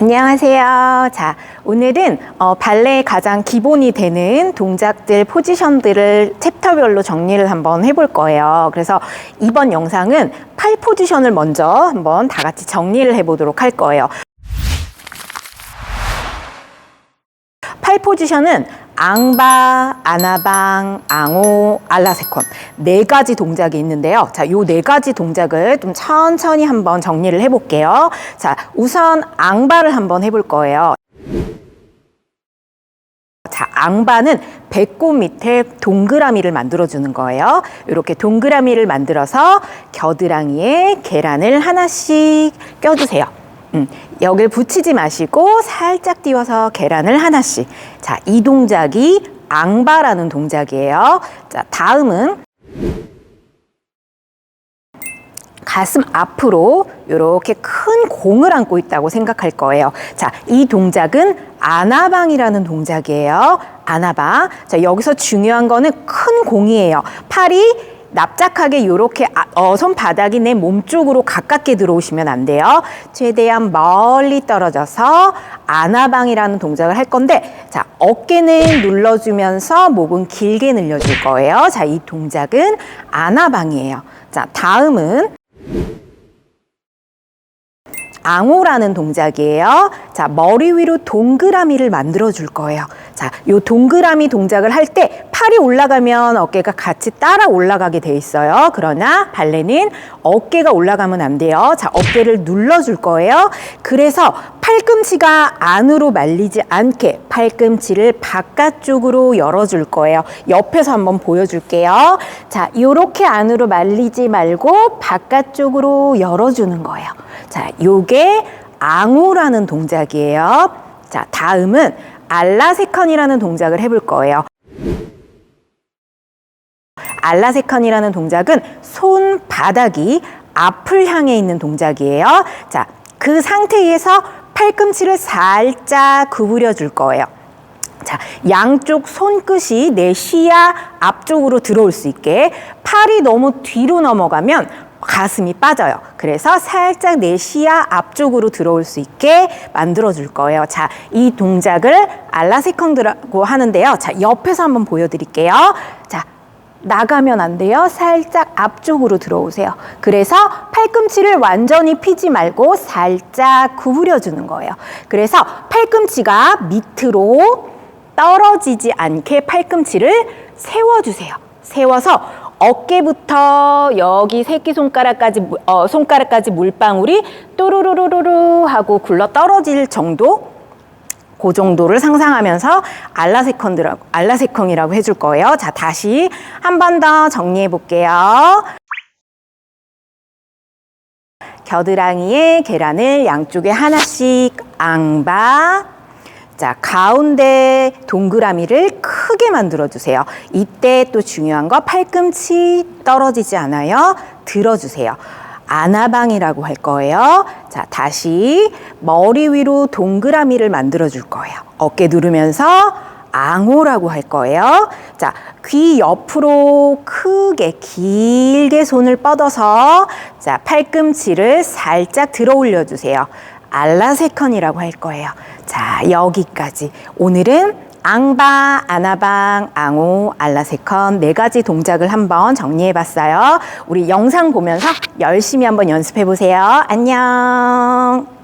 안녕하세요. 자, 오늘은 어, 발레의 가장 기본이 되는 동작들, 포지션들을 챕터별로 정리를 한번 해볼 거예요. 그래서 이번 영상은 팔 포지션을 먼저 한번 다 같이 정리를 해보도록 할 거예요. 팔 포지션은 앙바, 아나방, 앙오, 알라세컨 네 가지 동작이 있는데요. 자, 요 네 가지 동작을 좀 천천히 한번 정리를 해볼게요. 자, 우선 앙바를 한번 해볼 거예요. 자, 앙바는 배꼽 밑에 동그라미를 만들어주는 거예요. 이렇게 동그라미를 만들어서 겨드랑이에 계란을 하나씩 껴주세요. 음, 여길 붙이지 마시고 살짝 띄워서 계란을 하나씩. 자, 이 동작이 앙바라는 동작이에요. 자, 다음은 가슴 앞으로 이렇게 큰 공을 안고 있다고 생각할 거예요. 자, 이 동작은 아나방이라는 동작이에요. 아나방. 자, 여기서 중요한 거는 큰 공이에요. 팔이 납작하게 이렇게 어, 손바닥이 내 몸 쪽으로 가깝게 들어오시면 안 돼요. 최대한 멀리 떨어져서 아나방이라는 동작을 할 건데 자 어깨는 눌러주면서 목은 길게 늘려줄 거예요. 자 이 동작은 아나방이에요. 자 다음은 앙호라는 동작이에요. 자, 머리 위로 동그라미를 만들어 줄 거예요. 자, 요 동그라미 동작을 할 때 팔이 올라가면 어깨가 같이 따라 올라가게 돼 있어요. 그러나 발레는 어깨가 올라가면 안 돼요. 자, 어깨를 눌러 줄 거예요. 그래서 팔꿈치가 안으로 말리지 않게 팔꿈치를 바깥쪽으로 열어 줄 거예요. 옆에서 한번 보여 줄게요. 자, 요렇게 안으로 말리지 말고 바깥쪽으로 열어 주는 거예요. 자, 요게 앙호라는 동작이에요. 자, 다음은 알라세컨이라는 동작을 해볼 거예요. 알라세컨이라는 동작은 손바닥이 앞을 향해 있는 동작이에요. 자, 그 상태에서 팔꿈치를 살짝 구부려 줄 거예요. 자, 양쪽 손끝이 내 시야 앞쪽으로 들어올 수 있게 팔이 너무 뒤로 넘어가면 가슴이 빠져요. 그래서 살짝 내 시야 앞쪽으로 들어올 수 있게 만들어 줄 거예요. 자, 이 동작을 알라세컨드라고 하는데요. 자, 옆에서 한번 보여드릴게요. 자, 나가면 안 돼요. 살짝 앞쪽으로 들어오세요. 그래서 팔꿈치를 완전히 피지 말고 살짝 구부려 주는 거예요. 그래서 팔꿈치가 밑으로 떨어지지 않게 팔꿈치를 세워주세요. 세워서 어깨부터 여기 새끼손가락까지 무- 어, 손가락까지 물방울이 또르르르르르 하고 굴러 떨어질 정도 그 정도를 상상하면서 알라세컨드라고 알라세컨이라고 해줄 거예요. 자 다시 한 번 더 정리해 볼게요. 겨드랑이에 계란을 양쪽에 하나씩 앙바. 자, 가운데 동그라미를 크게 만들어 주세요. 이때 또 중요한 거 팔꿈치 떨어지지 않아요. 들어 주세요. 아나방이라고 할 거예요. 자, 다시 머리 위로 동그라미를 만들어 줄 거예요. 어깨 누르면서 앙호라고 할 거예요. 자, 귀 옆으로 크게 길게 손을 뻗어서 자, 팔꿈치를 살짝 들어 올려 주세요. 알라세컨이라고 할 거예요. 자, 여기까지. 오늘은 앙바, 아나방, 앙호, 알라세컨 네 가지 동작을 한번 정리해 봤어요. 우리 영상 보면서 열심히 한번 연습해 보세요. 안녕.